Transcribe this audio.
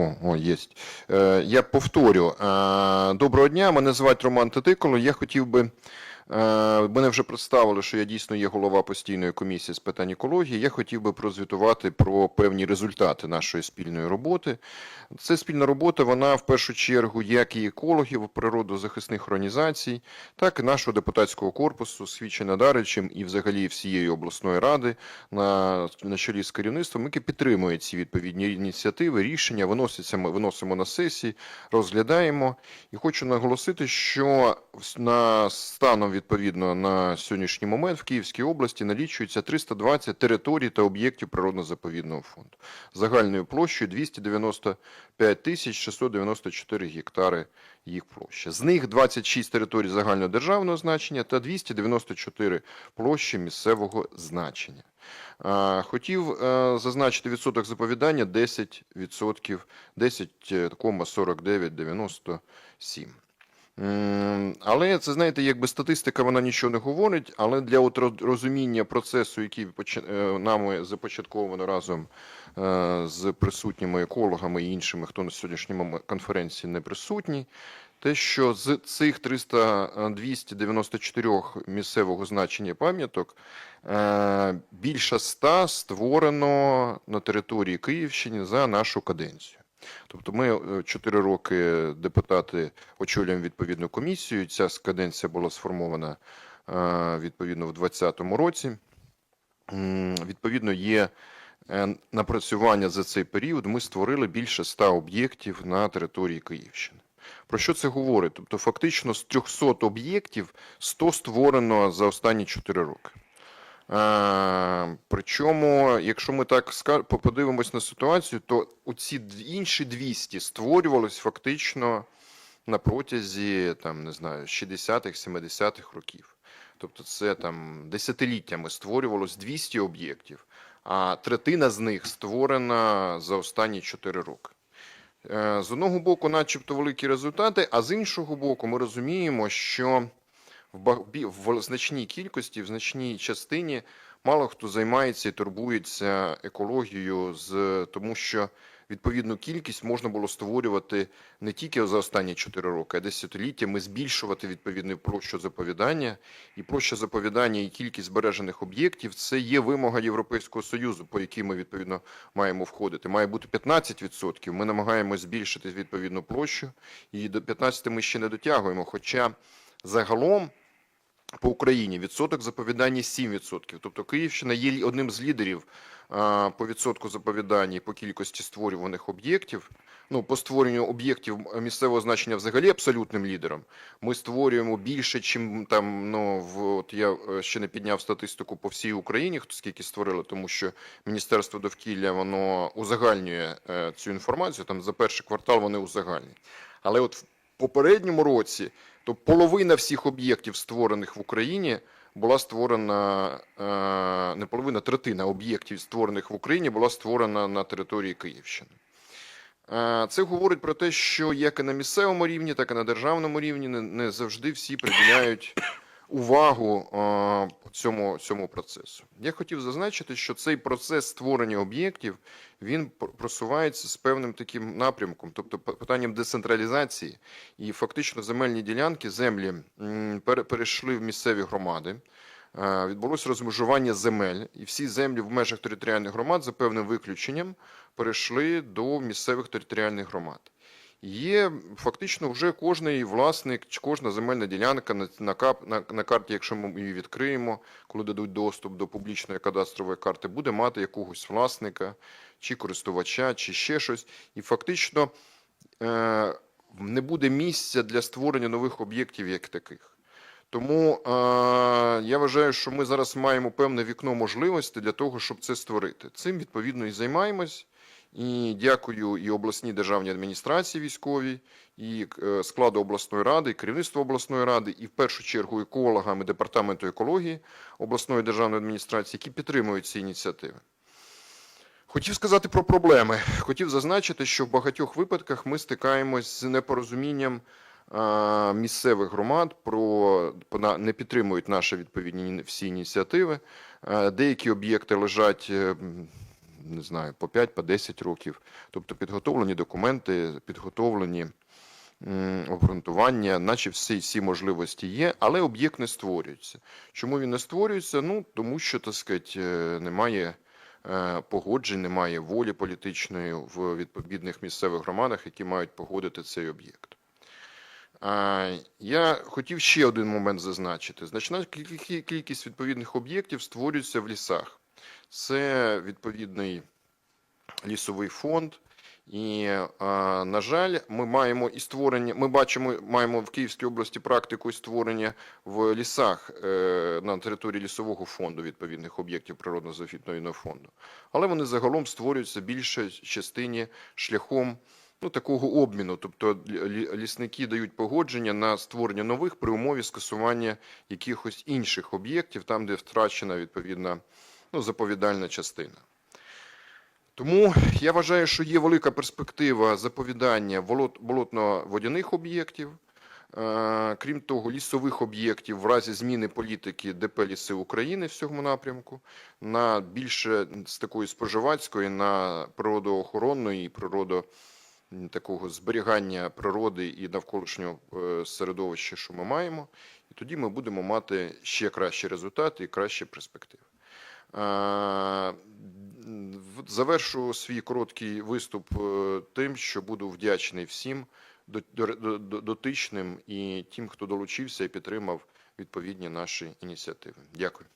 О, о, є. Е, я повторю. Е, доброго дня, мене звати Роман Тетиколо. Я хотів би. Е, мене вже представили, що я дійсно є голова постійної комісії з питань екології. Я хотів би прозвітувати про певні результати нашої спільної роботи. Це спільна робота, вона в першу чергу як і екологів, природозахисних організацій, так і нашого депутатського корпусу, свідче Надаричем і взагалі всієї обласної ради на, на чолі з керівництвом, яке підтримує ці відповідні ініціативи, рішення, виносяться, ми виносимо на сесії, розглядаємо. І хочу наголосити, що на станом відповідно на сьогоднішній момент в Київській області налічується 320 територій та об'єктів природно-заповідного фонду загальною площею 295 тисяч 694 гектари їх площа. З них 26 територій загальнодержавного значення та 294 площі місцевого значення. Хотів е, зазначити відсоток заповідання 10%, 10,4997. М, Але це знаєте, якби статистика вона нічого не говорить, але для от розуміння процесу, який е, нами започатковано разом е, з присутніми екологами і іншими, хто на сьогоднішній момент конференції не присутній, те, що з цих 300, е, 294 місцевого значення пам'яток е, більше 100 створено на території Київщини за нашу каденцію. Тобто ми 4 роки депутати очолюємо відповідну комісію. Ця каденція була сформована е, відповідно в 2020 році. Відповідно, є е, напрацювання за цей період. Ми створили більше 100 об'єктів на території Київщини. Про що це говорить? Тобто, фактично з 300 об'єктів 100 створено за останні 4 роки. Е, Причому, якщо ми так подивимось на ситуацію, то оці д- інші 200 створювались фактично на протязі там, не знаю, 60-х, 70-х років. Тобто це там десятиліттями створювалось 200 об'єктів, а третина з них створена за останні 4 роки. Е, З одного боку, начебто великі результати, а з іншого боку, ми розуміємо, що в, значній кількості, в значній частині мало хто займається і турбується екологією, з, тому що відповідну кількість можна було створювати не тільки за останні 4 роки, а десятиліттями збільшувати відповідну площу заповідання. І площа заповідання і кількість збережених об'єктів це є вимога Європейського Союзу, по якій ми відповідно маємо входити. Має бути 15%. Ми намагаємося збільшити відповідну площу, і до 15 ми ще не дотягуємо. Хоча загалом по Україні відсоток заповідання 7%. Тобто Київщина є одним з лідерів по відсотку заповідання по кількості створюваних об'єктів. Ну, по створенню об'єктів місцевого значення взагалі абсолютним лідером. Ми створюємо більше, чим там, ну, в, от я е, ще не підняв статистику по всій Україні, хто скільки створили, тому що Міністерство довкілля, воно узагальнює е, цю інформацію, там за перший квартал вони узагальнюють. Але от в попередньому році то половина всіх об'єктів, створених в Україні, була створена е, не половина, третина об'єктів, створених в Україні, була створена на території Київщини. Е, Це говорить про те, що як і на місцевому рівні, так і на державному рівні не завжди всі приділяють увагу е, цьому, цьому процесу. Я хотів зазначити, що цей процес створення об'єктів він просувається з певним таким напрямком, тобто питанням децентралізації, і фактично земельні ділянки, землі перейшли в місцеві громади. Е, Відбулося розмежування земель, і всі землі в межах територіальних громад за певним виключенням перейшли до місцевих територіальних громад. Є фактично вже кожний власник, чи кожна земельна ділянка на, на, на, на карті, якщо ми її відкриємо, коли дадуть доступ до публічної кадастрової карти, буде мати якогось власника, чи користувача, чи ще щось. І фактично е, не буде місця для створення нових об'єктів як таких. Тому е, я вважаю, що ми зараз маємо певне вікно можливостей для того, щоб це створити. Цим відповідно і займаємось. І дякую і обласній державній адміністрації військовій, і е, складу обласної ради, і керівництву обласної ради, і в першу чергу екологам і департаменту екології обласної державної адміністрації, які підтримують ці ініціативи. Хотів сказати про проблеми. Хотів зазначити, що в багатьох випадках ми стикаємось з непорозумінням місцевих громад про не підтримують наші відповідні всі ініціативи. Е, Деякі об'єкти лежать е, не знаю, по 5, по 10 років. Тобто підготовлені документи, підготовлені обґрунтування, наче всі, всі можливості є, але об'єкт не створюється. Чому він не створюється? Ну, тому що, так сказати, е, немає е, погоджень, немає волі політичної в відповідних місцевих громадах, які мають погодити цей об'єкт. Я хотів ще один момент зазначити. Значна кількість відповідних об'єктів створюється в лісах. Це відповідний лісовий фонд. І, на жаль, ми маємо і створення. Ми бачимо, маємо в Київській області практику і створення в лісах е, на території лісового фонду відповідних об'єктів природно-зафітного фонду. Але вони загалом створюються більше частині шляхом ну, такого обміну. Тобто лі- лі- лісники дають погодження на створення нових при умові скасування якихось інших об'єктів, там, де втрачена відповідна ну, заповідальна частина. Тому я вважаю, що є велика перспектива заповідання болотно-водяних об'єктів. Е, Крім того, лісових об'єктів в разі зміни політики ДП Ліси України в цьому напрямку на більше з такої споживацької на природоохоронної і природо такого зберігання природи і навколишнього е, середовища, що ми маємо, і тоді ми будемо мати ще кращі результати і кращі перспективи. Е, Завершу свій короткий виступ е, тим, що буду вдячний всім до- до- до- до- дотичним і тим, хто долучився і підтримав відповідні наші ініціативи. Дякую.